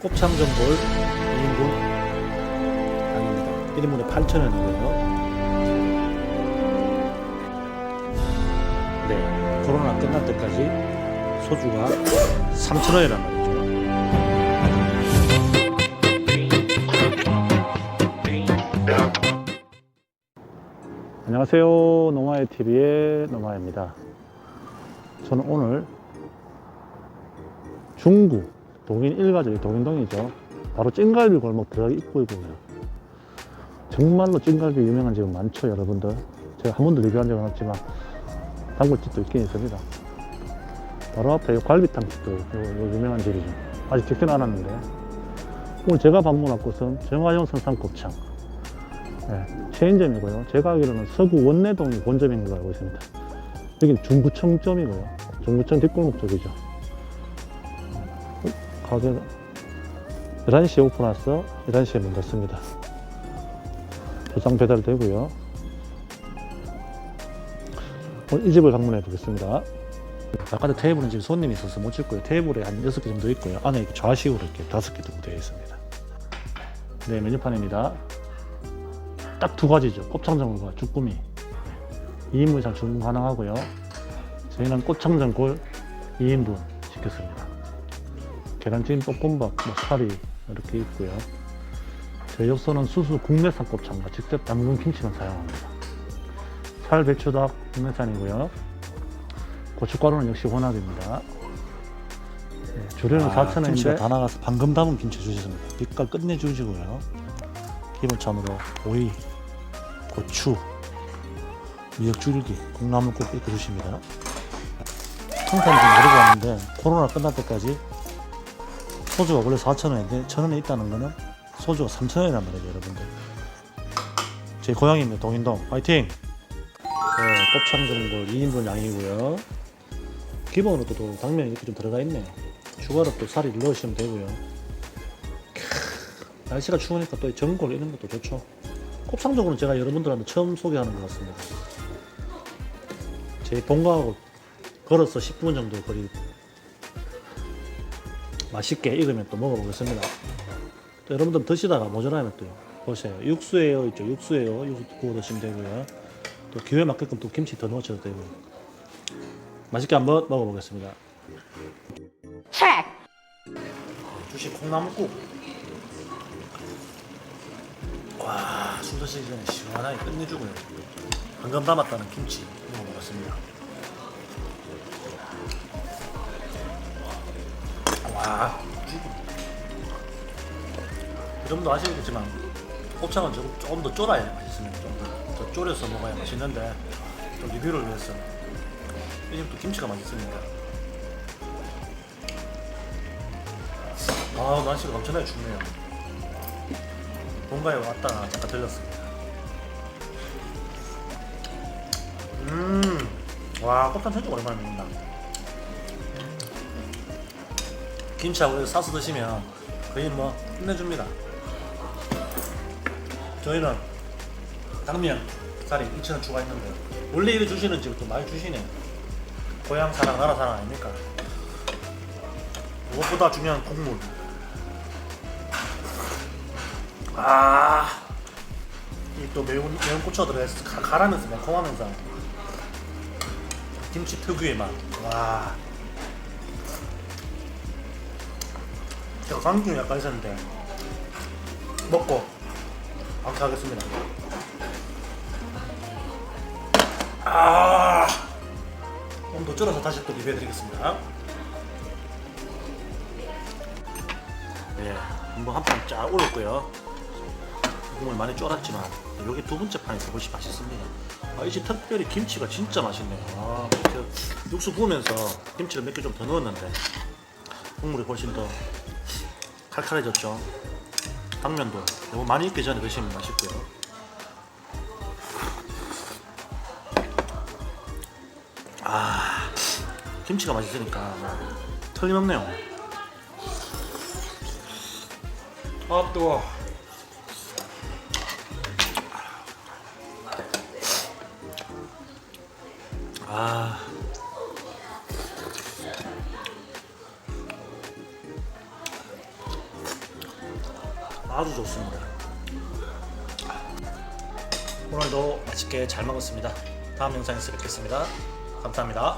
곱창 전골 2인분 아닙니다. 1인분에 8,000원이고요. 네, 코로나 끝날 때까지 소주가 3,000원이란 말이죠. 안녕하세요. 노마의 TV의 노마입니다. 저는 오늘 중구 동인 일가족이 동인동이죠. 바로 찐갈비 골목 들어가기 입구이고요. 정말로 찐갈비 유명한 집은 많죠, 여러분들. 제가 한 번도 리뷰한 적은 없지만 단골집도 있긴 있습니다. 바로 앞에 요 갈비탕집도 요, 요 유명한 집이죠. 아직 안 왔는데 오늘 제가 방문할 곳은 정화영 선상곱창 네, 체인점이고요. 제가 알기로는 서구 원내동이 본점인 걸로 알고 있습니다. 여기는 중구청점이고요. 중구청 뒷골목 쪽이죠. 가게가 11시에 오픈해서 11시에 문 닫습니다. 도장 배달되고요. 오늘 이 집을 방문해 보겠습니다. 아까도 테이블은 지금 손님이 있어서 못 찍고요. 테이블에 한 6개 정도 있고요. 안에 좌식으로 이렇게 5개 정도 되어 있습니다. 네, 메뉴판입니다. 딱 두 가지죠. 곱창전골과 주꾸미. 2인분 이상 주문 가능하고요. 저희는 곱창전골 2인분 시켰습니다. 계란찜, 볶음밥, 뭐 사리 이렇게 있고요. 저희 육소는 수수 국내산 곱창과 직접 담근 김치만 사용합니다. 살, 배추, 닭 국내산이고요. 고춧가루는 역시 혼합입니다. 네, 주류는 아, 4,000원인데 김치가 다 나가서 방금 담은 김치 주셨습니다. 빛깔 끝내주시고요. 기본참으로 오이, 고추, 미역줄기, 콩나물국 이렇게 주십니다. 통상 좀 모르고 왔는데 코로나 끝날 때까지 소주가 원래 4,000원인데 1,000원에 있다는 거는 소주가 3,000원이란 말이죠 여러분들. 제 고향입니다 동인동. 화이팅! 네, 곱창전골 2인분 양이고요. 기본으로 또 당면이 이렇게 좀 들어가 있네요 추가로 또 살을 넣으시면 되고요. 캬, 날씨가 추우니까 또이 전골 이런 것도 좋죠. 곱창전골은 제가 여러분들한테 처음 소개하는 것 같습니다. 제 본가하고 걸어서 10분 정도 거리 맛있게 익으면 또 먹어보겠습니다. 또 여러분들 드시다가 모자라면 또 보세요. 육수예요, 있죠. 육수예요. 육수 구워 드시면 되고요. 또 기회 맞게끔 또 김치 더 넣으셔도 되고. 맛있게 한번 먹어보겠습니다. 주식 콩나물국. 와, 술 드시기 전에 시원하게 끝내주고요. 방금 담았다는 김치 먹어보겠습니다. 와, 여러분도 아시겠지만 곱창은 조금, 조금 더 쫄아야 맛있습니다. 좀더 졸여서 먹어야 맛있는데 또 리뷰를 위해서 이 집도 김치가 맛있으니까 아 날씨가 엄청나게 춥네요. 본가에 왔다가 잠깐 들렸습니다. 음, 와 곱창 진짜 오랜만에 먹는다. 김치하고 싸서 드시면 거의 뭐 끝내줍니다. 저희는 당면 살이 2,000원 추가했는데 원래 이래 주시는 집도 많이 주시네. 고향 사랑, 나라 사랑 아닙니까? 무엇보다 중요한 국물. 아, 이또 매운 매운 고추가 들어가서 가- 가라면서 매콤하면서 김치 특유의 맛. 와. 제가 감기 약간 있었는데 먹고 방치하겠습니다. 아, 좀더 줄여서 다시 또 리뷰해드리겠습니다. 네, 한번 한판 쫙 올렸고요. 국물 많이 쫄았지만 여기 두 번째 더 훨씬 맛있습니다. 아, 이 집 특별히 김치가 진짜 맛있네요. 아, 육수 부으면서 김치를 몇 개 좀 더 넣었는데 국물이 훨씬 더 칼칼해졌죠. 당면도 너무 많이 익기 전에 드시면 맛있고요. 아 김치가 맛있으니까 뭐 틀림없네요. 아 뜨거. 아. 아주 좋습니다. 오늘도 맛있게 잘 먹었습니다. 다음 영상에서 뵙겠습니다. 감사합니다.